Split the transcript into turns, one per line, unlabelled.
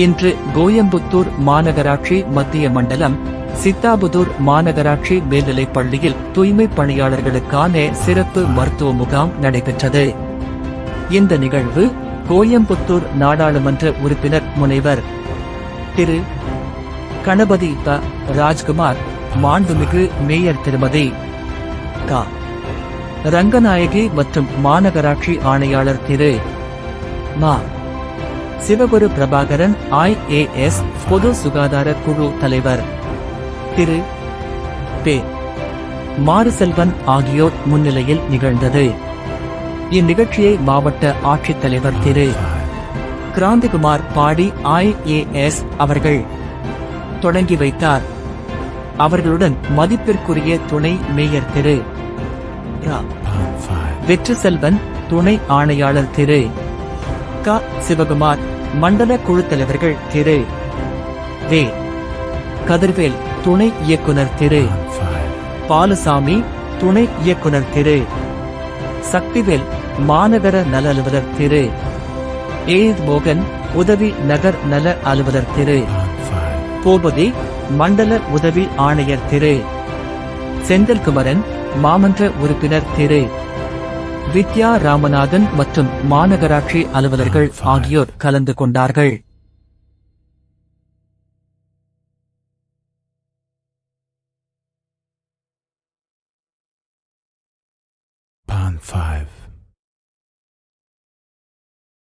இன்று கோயம்புத்தூர் மாநகராட்சி மத்திய மண்டலம் சித்தாபுதூர் மாநகராட்சி மேல்நிலைப் பள்ளியில் தூய்மை பணியாளர்களுக்கான சிறப்பு மருத்துவ முகாம் நடைபெற்றது. இந்த நிகழ்வு கோயம்புத்தூர் நாடாளுமன்ற உறுப்பினர் முனைவர் திரு. கணபதி த. ராஜ்குமார் மாண்புமிகு மேயர் திருமதி க. ரங்கநாயகி மற்றும் மாநகராட்சி ஆணையாளர் திரு. மா. சிவகுரு பிரபாகரன் ஐஏஎஸ் பொது சுகாதார குழு தலைவர். திரு. பே. மாறுசெல்வன் ஆகியோர் முன்னிலையில் நிகழ்ந்தது. இந்நிகழ்ச்சியை மாவட்ட ஆட்சித்தலைவர் திரு. கிராந்திகுமார் பாடி ஐஏஎஸ் அவர்கள் தொடங்கி வைத்தார். அவர்களுடன் மதிப்பிற்குரிய துணை மேயர் திரு. ரா. வெற்றி செல்வன் துணை ஆணையாளர் திரு. க. சிவகுமார் மண்டல குழு தலைவர்கள் திரு. வே. கதிர்வேல் துணை இயக்குனர் திரு. பாலுசாமி துணை இயக்குனர் திரு. சக்திவேல் மாநகர நல அலுவலர் திரு. ஏத் மோகன் உதவி நகர் நல அலுவலர் திரு. பூபதி மண்டல உதவி ஆணையர் திரு. செந்தில்குமரன் மாமன்ற உறுப்பினர் திரு. வித்யா ராமநாதன் மற்றும் மாநகராட்சி அலுவலர்கள் ஆகியோர் கலந்து கொண்டார்கள்
Five.